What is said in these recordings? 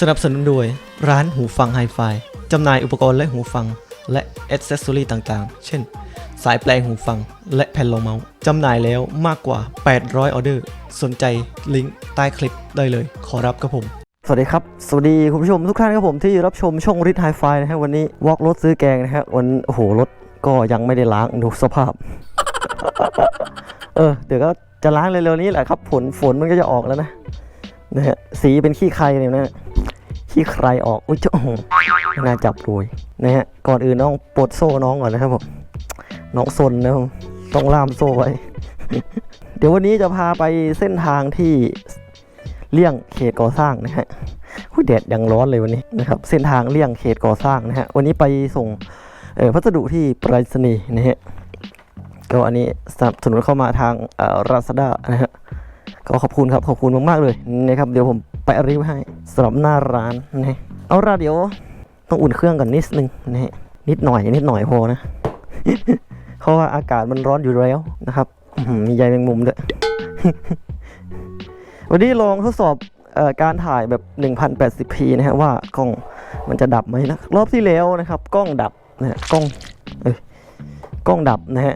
สนับสนุนโดยร้านหูฟังไฮไฟจำหน่ายอุปกรณ์และหูฟัง และอ c เซสซอรีต่างๆ เช่น สายแปลงหูฟังและแผ่นรองเมาส์จำหน่ายแล้วมากกว่า 800 ออเดอร์ สนใจลิงก์ใต้คลิปได้เลย ขอรับครับผม สวัสดีครับ สวัสดีคุณผู้ชมทุกท่านครับผมที่รับชมช่องริทไฮไฟนะฮะวันนี้วอล์กรถซื้อแกงนะฮะวันโอ้โหรถก็ยังไม่ได้ล้างดูสภาพ เออเดี๋ยวก็จะล้างเร็วๆนี้แหละครับฝนฝนมันก็จะออกแล้วนะนะฮะสีเป็นขี้ใครเนี่ยนะ ขี้ใครออก อุ้ยเจ้าโอ้โหไม่น่าจับรวยนะฮะ ก่อนอื่นต้องปลดโซ่น้องก่อนนะครับผม น้องซนนะครับ ต้องล่ามโซ่ไว้ เดี๋ยววันนี้จะพาไปเส้นทางที่เลี่ยงเขตก่อสร้างนะฮะหุ้ยแดดยังร้อนเลยวันนี้นะครับ เส้นทางเลี่ยงเขตก่อสร้างนะฮะ วันนี้ไปส่งเออพัสดุที่ไปรษณีย์นะฮะ ก็อันนี้สนับสนุนเข้ามาทางราซด้านะฮะ ก็ขอบคุณครับขอบคุณมากๆเลยนะครับเดี๋ยวผมไปรีวิวให้สำหรับหน้าร้านนะเอาละเดี๋ยวต้องอุ่นเครื่องก่อนนิดนึงนะฮะนิดหน่อยนิดหน่อยพอนะเพราะว่าอากาศมันร้อนอยู่แล้วนะครับมีใยแมงมุมด้วยวันนี้ลองทดสอบเออการถ่ายแบบ 1080p นะฮะว่ากล้องมันจะดับไหมนะรอบที่แล้วนะครับ กล้องดับนะฮะกล้องเอ้ยกล้องดับนะฮะ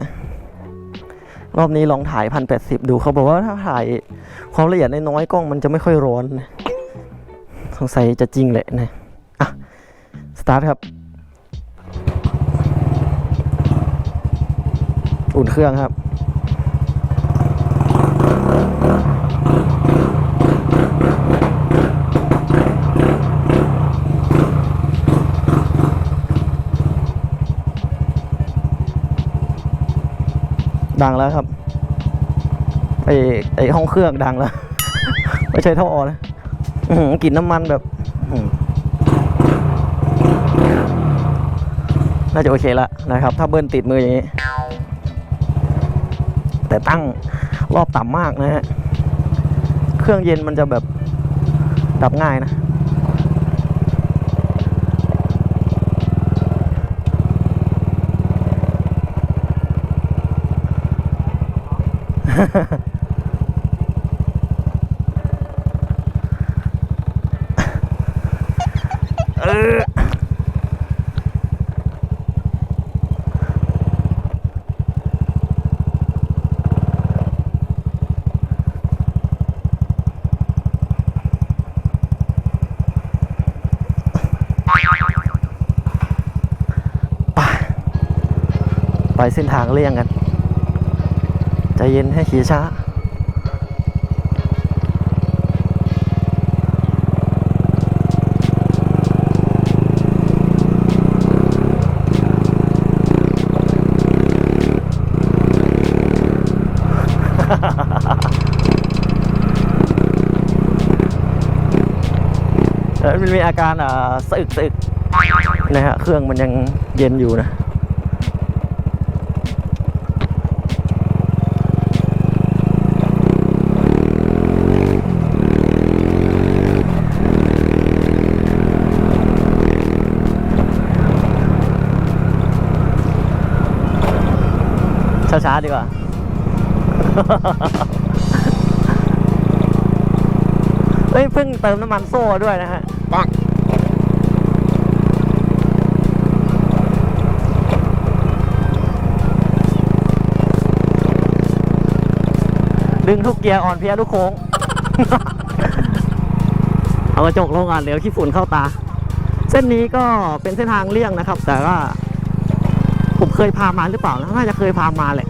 รอบนี้ลองถ่ายพันแปดสิบดูเขาบอกว่าถ้าถ่ายความละเอียดน้อยกล้องมันจะไม่ค่อยร้อนสงสัยจะจริงแหละนะอะสตาร์ทครับ อุ่นเครื่องครับ ดังแล้วครับไอไอห้องเครื่องดังแล้วไม่ใช่ท่อนะอื้อหือกลิ่นน้ำมันแบบน่าจะโอเคละนะครับ ถ้าเบิ้ลติดมืออย่างนี้ แต่ตั้งรอบต่ำมากนะฮะ เครื่องเย็นมันจะแบบดับง่ายนะ เออไปไปเส้นทางเลี่ยงกัน ใจเย็นให้ขี่ช้าเออมันมีอาการอ่าสะอึกสะอึกนะฮะ เครื่องมันยังเย็นอยู่นะ ดีกว่า เฮ้ยเพิ่งเติมน้ำมันโซ่ด้วยนะฮะปังดึงทุกเกียร์อ่อนเพลียทุกโค้ง เอากระจกลงอะเดี๋ยวขี้ฝุ่นเข้าตา เส้นนี้ก็เป็นเส้นทางเลี่ยงนะครับ แต่ว่าผมเคยพามาหรือเปล่านะน่าจะเคยพามาแหละ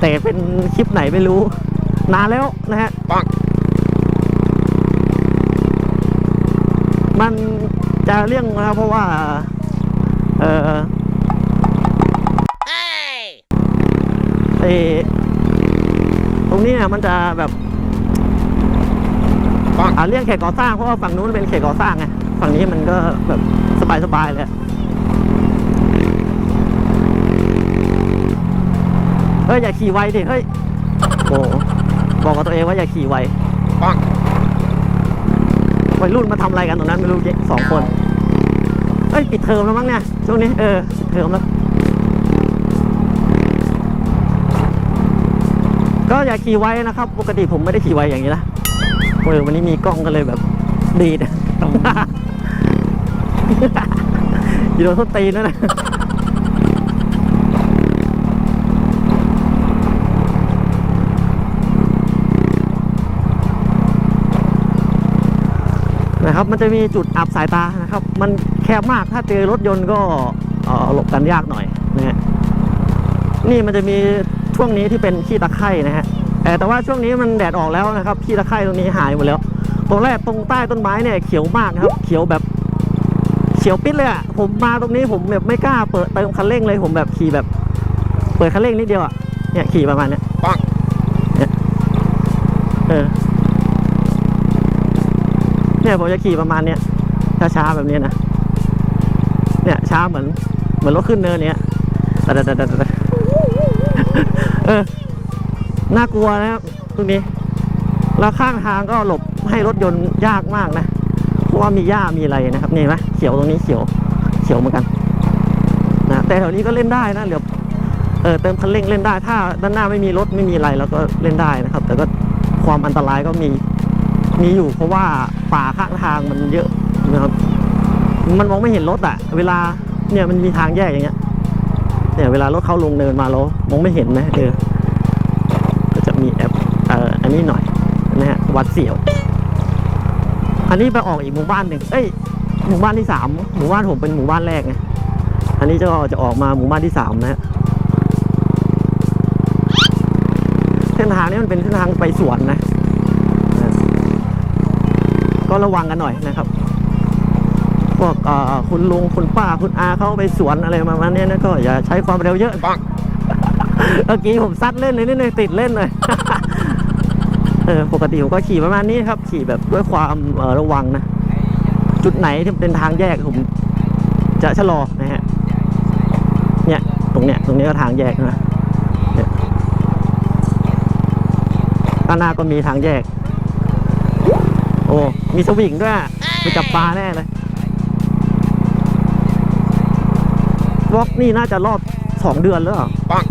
แต่แต่เป็นคลิปไหนไม่รู้ นานแล้วนะฮะปังมันจะเลี่ยงนะครับเพราะว่า เออเออตรงนี้เนี่ยมันจะแบบปังอ่าเลี่ยงเขตก่อสร้างเพราะว่าฝั่งนู้นเป็นเขตก่อสร้างไงฝั่งนี้มันก็แบบสบายๆเลย ฮ้ยอย่าขี่ไวดิเฮ้ยโอ้บอกกับตัวเองว่าอย่าขี่ไวปังวัยรุ่นมาทำอะไรกันตรงนั้นไม่รู้เยสองคนเอ้ยปิดเทอมแล้วมั้งเนี่ยช่วงนี้เออปิดเทอมแล้ว ก็อย่าขี่ไวนะครับ ปกติผมไม่ได้ขี่ไวอย่างนี้นะเออวันนี้มีกล้องก็เลยแบบดีนะกิโลส้นตีนนั่นนะ นะครับ มันจะมีจุดอับสายตานะครับ มันแคบมากถ้าเจอรถยนต์ก็หลบกันยากหน่อยนะฮะนี่มันจะมีช่วงนี้ที่เป็นขี้ตะไคร่นะฮะแต่ว่าช่วงนี้มันแดดออกแล้วนะครับขี้ตะไคร่ตรงนี้หายหมดแล้ว ตรงแรกตรงใต้ต้นไม้เนี่ยเขียวมากนะครับ เขียวแบบเขียวปิดเลยอะผมมาตรงนี้ผมแบบไม่กล้าเปิดเติมคันเร่งเลยผมแบบขี่แบบ เปิดคันเร่งนิดเดียวอะเนี่ยขี่ประมาณเนี้ยเออ เนี่ยผมจะขี่ประมาณเนี้ยช้าๆแบบนี้นะเนี่ยช้าเหมือน เหมือนรถขึ้นเนินเนี้ยแต่แต่แต่แต่เออน่ากลัวนะครับตรงนี้แล้วข้างทางก็หลบให้รถยนต์ยากมากนะเพราะว่ามีหญ้ามีอะไรนะครับนี่ไหมเขียวตรงนี้เขียวเขียวเหมือนกันนะแต่แถวนี้ก็เล่นได้นะเหลือเออเติมคันเร่งเล่นได้ ถ้าด้านหน้าไม่มีรถไม่มีอะไรแล้วก็เล่นได้นะครับ แต่ก็ความอันตรายก็มีมีอยู่เพราะว่า ป่าข้างทางมันเยอะนะครับ มันมองไม่เห็นรถอะเวลาเนี่ยมันมีทางแยกอย่างเงี้ย เนี่ยเวลารถเข้าลงเนินมาแล้วมองไม่เห็นนะเออก็จะมีแอปเอ่ออันนี้หน่อยนะฮะวัดเสี่ยว อันนี้ไปออกอีกหมู่บ้านหนึ่งเอ้ยหมู่บ้านที่สามหมู่บ้านผมเป็นหมู่บ้านแรกไงอันนี้จะจะออกมาหมู่บ้านที่สามนะฮะเส้นทางนี้มันเป็นเส้นทางไปสวนนะนะ ก็ระวังกันหน่อยนะครับพวกเอ่อคุณลุงคุณป้าคุณอาเขาไปสวนอะไรประมาณเนี้ยนะก็อย่าใช้ความเร็วเยอะปังเมื่อกี้ผมซัดเล่นเลยนิดนึงติดเล่นเลยเออปกติผมก็ขี่ประมาณนี้ครับ ขี่แบบด้วยความเอ่อระวังนะจุดไหนที่เป็นทางแยกผมจะชะลอนะฮะเนี่ยตรงเนี้ยตรงนี้ก็ทางแยกนะเนี่ยด้านหน้าก็มีทางแยก โอ้ มีสวิงด้วยไปจับปลาแน่เลย วอกนี่น่าจะรอบสองเดือนแล้วเหรอปัง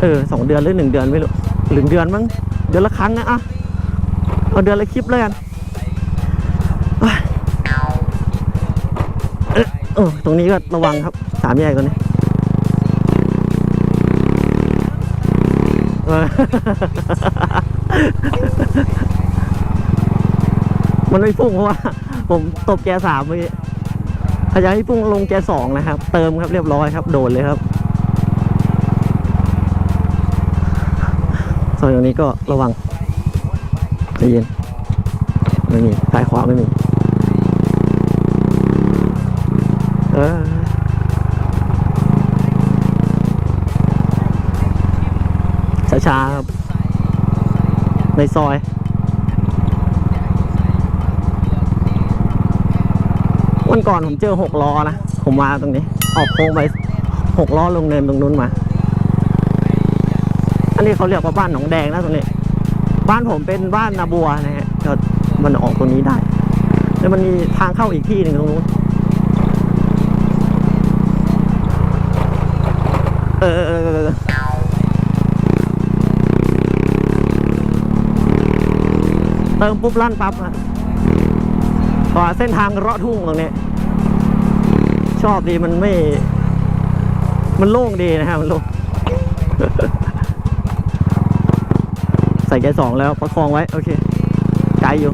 เออสองเดือนหรือหนึ่งเดือนไม่รู้หรือเดือนมั้ง เดือนละครั้งนะอะเอาเดือนละคลิปเลยกันเอ้ยเอ๊ะเออตรงนี้ก็ระวังครับ สามแยกตรงนี้เออ มันไม่พุ่งเพราะว่า ผมตบแกสามเมื่อกี้พยายามให้พุ่งลงแกสองนะครับ เติมครับเรียบร้อยครับ โดดเลยครับส่วนตรงนี้ก็ระวังใจเย็นไม่มีซ้ายขวาไม่มี เออช้าๆครับในซอย วันก่อนผมเจอหกล้อนะ ผมมาตรงนี้ ออกโค้งไปหกล้อลงเนินตรงนู้นมา อันนี้เขาเรียกว่าบ้านหนองแดงนะตรงนี้ บ้านผมเป็นบ้านนาบัวนะฮะก็มันออกตรงนี้ได้ แล้วมันมีทางเข้าอีกที่หนึ่งตรงนู้น เออเติมปุ๊บลั่นปั๊บอะเพราะว่าเส้นทางเลาะทุ่งตรงนี้ อบดีมันไม่ มันโล่งดีนะฮะมันโล่งใส่แกสองแล้วประคองไว้ โอเค ไกลอยู่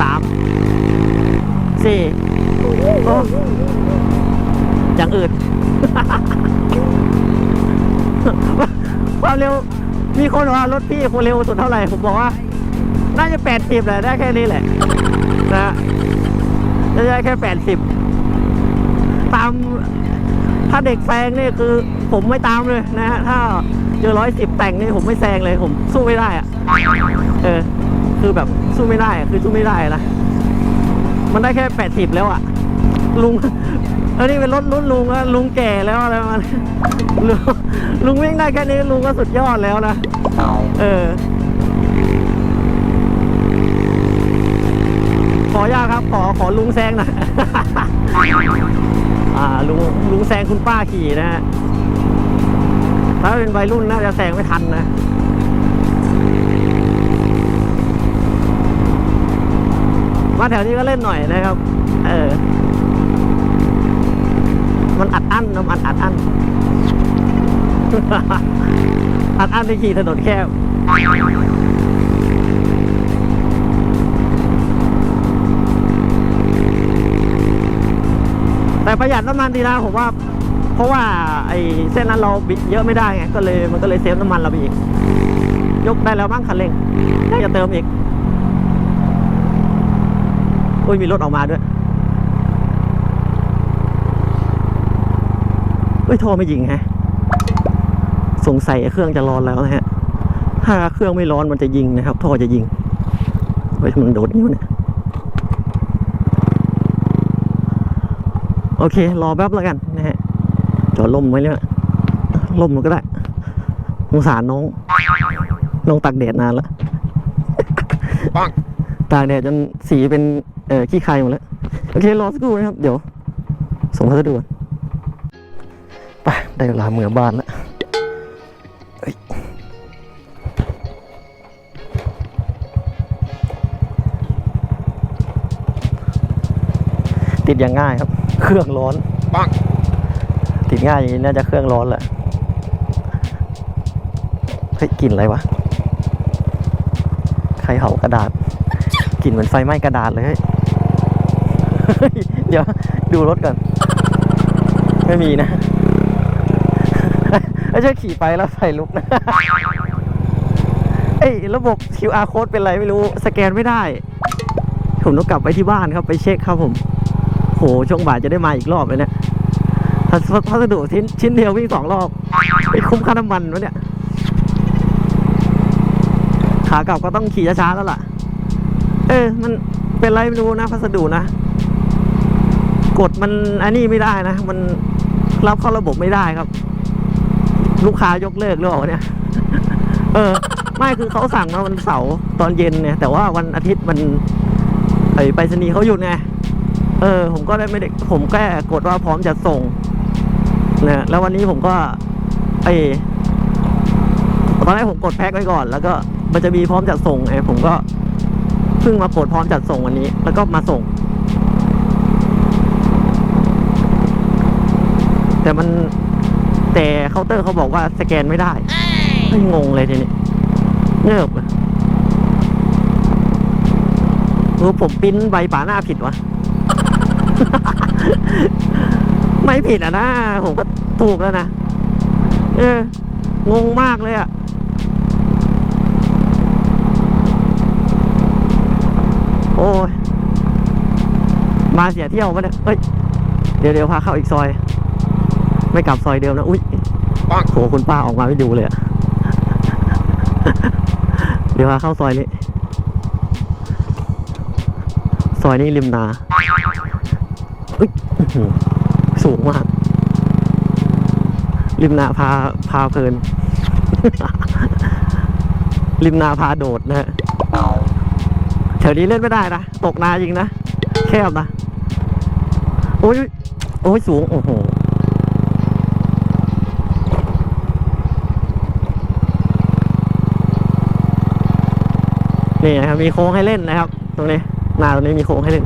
สามสี่อย่างอื่นความเร็ว มีคนว่ารถพี่ความเร็วสุดเท่าไหร่ ผมบอกว่า น่าจะแปดสิบแหละได้แค่นี้แหละ นะ จะได้แค่แปดสิบตามถ้าเด็กแซงนี่คือผมไม่ตามเลยนะฮะถ้าเจอร้อยสิบแต่งนี่ผมไม่แซงเลยผมสู้ไม่ได้อะเออ คือแบบสู้ไม่ได้อะคือสู้ไม่ได้นะมันได้แค่แปดสิบแล้วอะลุงอันนี้เป็นรถรุ่นลุงแล้วลุงแก่แล้วอะไรประมาณนี้ลุงลุงวิ่งได้แค่นี้ลุงก็สุดยอดแล้วนะเออ ออนุญาตครับ ขอขอลุงแซงหน่อย อ่าลุงลุงแซงคุณป้าขี่นะฮะ ถ้าเป็นวัยรุ่นน่าจะแซงไม่ทันนะมาแถวนี้ก็เล่นหน่อยนะครับ เออ มันอัดอั้นนะมันอัดอั้น อัดอั้นที่ขี่ถนนแคบ แต่ประหยัดน้ำมันดีนะผมว่า เพราะว่าไอ้เส้นนั้นเราบิดเยอะไม่ได้ไงก็เลยมันก็เลยเซฟน้ำมันเราไปอีก ยกได้แล้วบ้างคันเร่งน่าจะเติมอีกอุ้ยมีรถออกมาด้วยอุ้ยโทรไม่ยิงฮะสงสัยเครื่องจะร้อนแล้วนะฮะ ถ้าเครื่องไม่ร้อนมันจะยิงนะครับท่อจะยิงเฮ้ยมันโดดนิ้วเนี่ย โอเค รอแป๊บแล้วกันนะฮะจอดล่มไว้เลยนะล่มมันก็ได้สงสารน้อง น้องตากแดดนานแล้วตากแดดจนสีเป็นเอ่อขี้ใครหมดแล้ว โอเค รอสักครู่นะครับ เดี๋ยว ส่งพัสดุไปได้เวลาเหมือบ้านแล้ว ติดอย่างง่ายครับ เครื่องร้อนปังติดง่ายอย่างนี้น่าจะเครื่องร้อนแหละเฮ้ยกลิ่นอะไรวะใครเผากระดาษกลิ่นเหมือนไฟไหม้กระดาษเลยเฮ้ยเฮ้ยเดี๋ยวดูรถก่อน ไม่มีนะไม่ใช่ขี่ไปแล้วไฟลุกนะเอ้ยระบบ QR code เป็นไรไม่รู้ สแกนไม่ได้ ผมต้องกลับไปที่บ้านครับ ไปเช็คครับผมโหช่วงบ่ายจะได้มาอีกรอบเลยเนี่ยพัสพัสดุชิ้นชิ้นเดียววิ่งสองรอบไม่คุ้มค่าน้ำมันวะเนี่ย ขากลับก็ต้องขี่ช้าๆแล้วล่ะ เออ มันเป็นไรไม่รู้นะ พัสดุนะ กดมันอันนี้ไม่ได้นะ มันรับเข้าระบบไม่ได้ครับ ลูกค้ายกเลิกหรือเปล่าเนี่ย เออ ไม่คือเขาสั่งมาวันเสาร์ตอนเย็นเนี่ย แต่ว่าวันอาทิตย์มันไอไปรษณีย์เขาหยุดไง เออ ผมก็ได้ไม่ได้ผมแค่กดว่าพร้อมจะส่งนะแล้ววันนี้ผมก็ไอตอนแรกผมกดแพ็คไว้ก่อน แล้วก็มันจะมีพร้อมจัดส่งไอผมก็เพิ่งมากดพร้อมจัดส่งวันนี้ แล้วก็มาส่ง แต่มันแต่เคาน์เตอร์เขาบอกว่าสแกนไม่ได้ไม่งงเลยทีนี้เงิบเลยเออผมปิ้นใบป่าหน้าผิดวะ ไม่ผิดอะนะผมก็ถูกแล้วนะ เอองงมากเลยอะโอ้ยมาเสียเที่ยวมาเนี่ยเอ้ยเดี๋ยวเดี๋ยวพาเข้าอีกซอย ไม่กลับซอยเดิมนะอุ้ยปังโหคุณป้าออกมาไม่ดูเลยอะเดี๋ยวพาเข้าซอยนี้ ซอยนี้ริมนาอุ้ยอื้อหือ สูงมาก ริมนาพาพาเพลิน ริมนาพาโดดนะฮะแถวนี้เล่นไม่ได้นะ ตกนาจริงนะ แคบนะ โอ้ย โอ้ย สูง โอ้โหนี่นะครับมีโค้งให้เล่นนะครับ ตรงนี้นาตรงนี้มีโค้งให้เล่น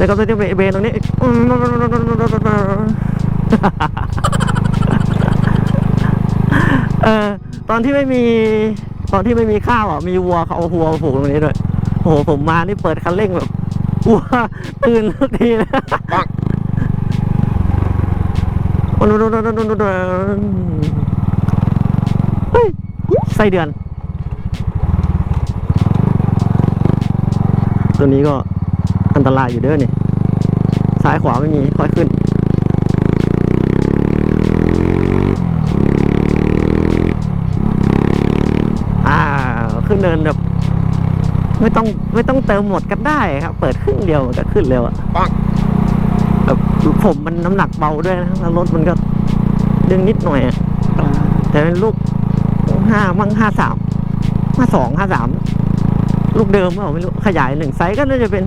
แล้วก็จะเบนตรงนี้เออตอนที่ไม่มี ตอนที่ไม่มีข้าวอะมีวัวเขาเอาวัวผูกตรงนี้ด้วยโอ้โหผมมานี่เปิดคันเร่งแบบวัวตื่นทุกทีนะเฮ้ยไส้เดือน ตัวนี้ก็ อันตรายอยู่เด้อนี่ซ้ายขวาไม่มีค่อยขึ้น อ่า ขึ้นเนินแบบ ไม่ต้องไม่ต้องเติมหมดกันได้ครับ เปิดครึ่งเดียวมันก็ขึ้นเร็วอะปังแบบผมมันน้ำหนักเบาด้วยนะแล้วรถมันก็ดึงนิดหน่อยอะแต่เป็นลูกห้ามั่งห้าสามห้าสองห้าสามลูกเดิมเปล่าไม่รู้ขยายหนึ่งไซส์ก็น่าจะเป็น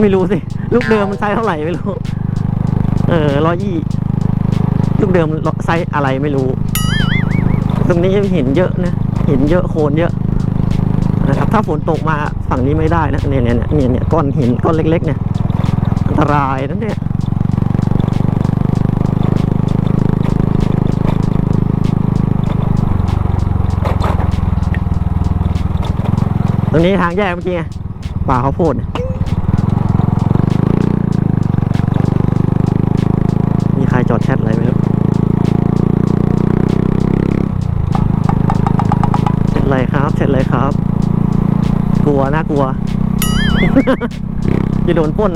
ไม่รู้สิ ลูกเดิมมันไซส์เท่าไหร่ไม่รู้ เออร้อยยี่ลูกเดิมไซส์อะไรไม่รู้ ตรงนี้เหินเยอะนะ เหินเยอะโคลนเยอะนะครับ ถ้าฝนตกมาฝั่งนี้ไม่ได้นะเนี่ยเนี่ยเนี่ยเนี่ยเนี่ยก้อนหินก้อนเล็ก ๆ เนี่ยอันตรายนั่นเนี่ยตรงนี้ทางแยกเมื่อกี้ไงป่าข้าวโพดเนี่ย ลัวน่ากลัว จะโดนปล้น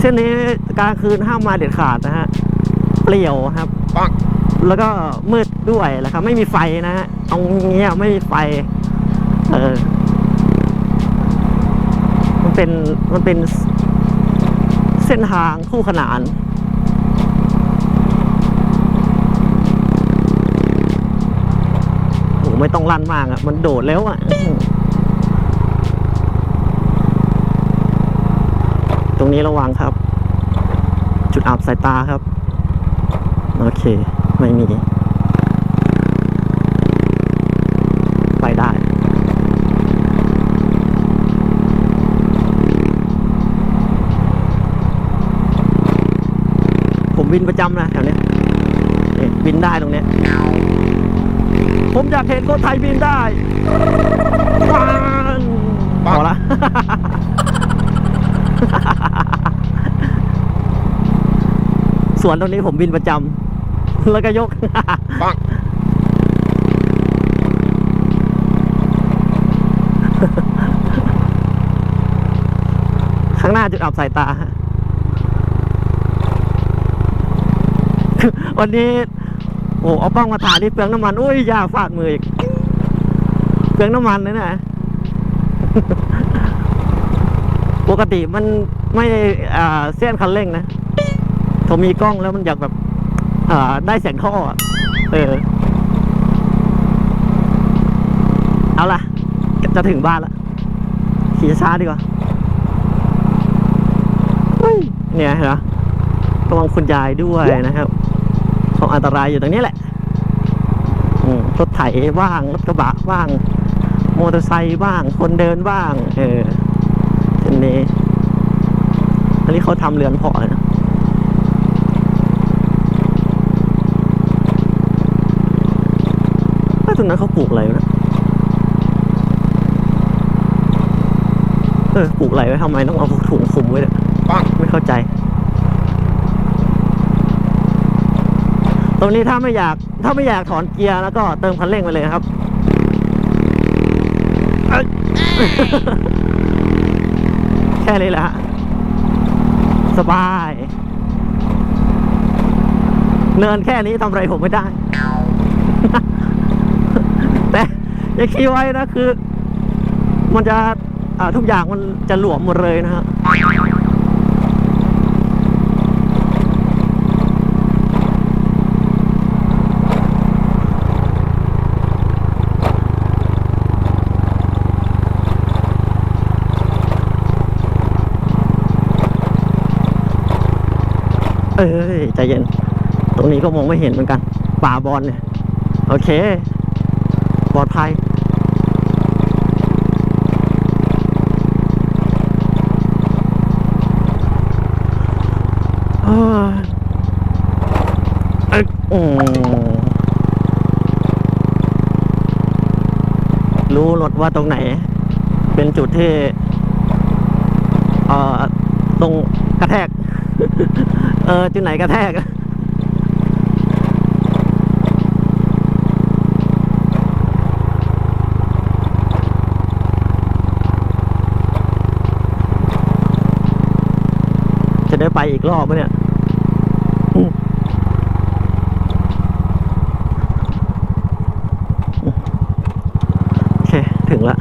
เส้นนี้กลางคืนห้ามมาเด็ดขาดนะฮะ เปลี่ยวครับ แล้วก็มืดด้วยแหละครับ ไม่มีไฟนะฮะตรงเนี้ยไม่มีไฟ เออ มันเป็นมันเป็นเส้นทางคู่ขนาน โอ้ ไม่ต้องลั่นมากอะ่ะ มันโดดแล้วอะ่ะ ตรงนี้ระวังครับ จุดอับสายตาครับ โอเค ไม่มี ไปได้ผมบินประจำนะแถวนี้บินได้ตรงนี้ ผมอยากเห็นคนไทยบินได้ปังพอละส่วนตรงนี้ผมบินประจำแล้วก็ยกปังข้างหน้าจุดอับสายตาฮะวันนี้ โอ้เอาป้องมาถ่ายนี่เปลืองน้ำมันอุ้ยยาฟาดมืออีกเปลืองน้ำมันเลยนะปกติมันไม่อ่าเส้นคันเร่งนะผมมีกล้องแล้วมันอยากแบบ อ่า ได้เสียงท่อเออเอาล่ะ จะถึงบ้านละขี่ช้าดีกว่าเนี่ยเหรอระวังคุณยายด้วยนะครับ ของอันตรายอยู่ตรงนี้แหละรถไถบ้างรถกระบะบ้างมอเตอร์ไซค์บ้าง คนเดินบ้าง เออเช่นนี้ อันนี้เขาทำเรือนเพาะนะตรงนั้นเขาปลูกอะไรนะเออปลูกอะไรไว้ทำไมต้องเอาถุงคุมไว้เนี่ย ปัง ไม่เข้าใจ ต รงนี้ถ้าไม่อยากถ้าไม่อยากถอนเกียร์แล้วก็เติมคันเร่งไปเลยครับเอ้ยแค่นี้แหละฮะสบาย เนินแค่นี้ทำอะไรผมไม่ได้ แต่อย่าคิดไว้นะคือ มันจะอ่าทุกอย่างมันจะหลวมหมดเลยนะฮะ เอ้ยใจเย็น ตรงนี้ก็มองไม่เห็นเหมือนกัน ป่าบอลเนี่ย โอเค ปลอดภัยเอ้อืมรู้รถว่าตรงไหน เป็นจุดที่ เอ่อ ตรงกระแทก เออจุดไหนกระแทกจะได้ไปอีกรอบไหมเนี่ยอืมโอเค ถึงละ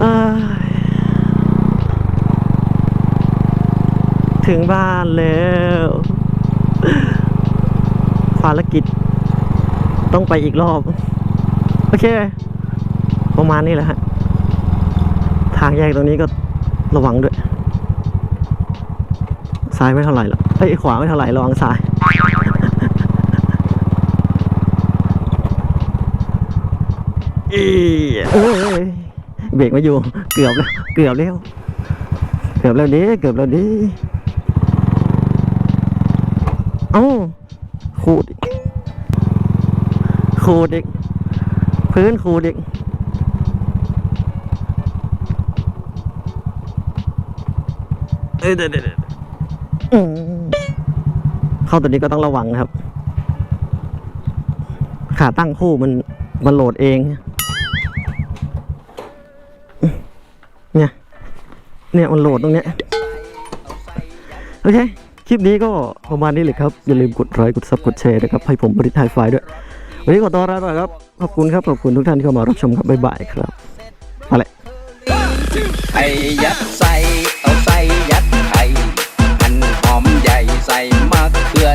เอ้ยถึงบ้าน แล้วภารกิจต้องไปอีกรอบ โอเค ประมาณนี้แหละฮะ ทางแยกตรงนี้ก็ระวังด้วย ซ้ายไม่เท่าไหร่หรอกเอ้ยขวาไม่เท่าไหร่ระวังซ้ายเอ้ยเอ้ยเบรกมาอยู่ เกือบแล้ว เกือบแล้ว เกือบแล้วดิเกือบแล้วดิเอ้าขูดขูดอีกพื้นขูดอีกเอ้ยเดี๋ยวเดี๋ยวเดี๋ยวเข้าตัวนี้ก็ต้องระวังนะครับ ขาตั้งคู่มันมันโหลดเอง เนี่ย เนี่ยมันโหลดตรงเนี้ย โอเค คลิปนี้ก็ประมาณนี้เลยครับ อย่าลืมกดไลค์กดซับกดแชร์นะครับ ให้ผมบริทายไฟด้วย วันนี้ขอตัวลาไปครับ ขอบคุณครับ ขอบคุณทุกท่านที่เข้ามารับชมครับ บ๊ายบายครับมาเลยไอ้ยัดใส่เอาใส่ยัดไข่มันหอมใหญ่ใส่มะเขือ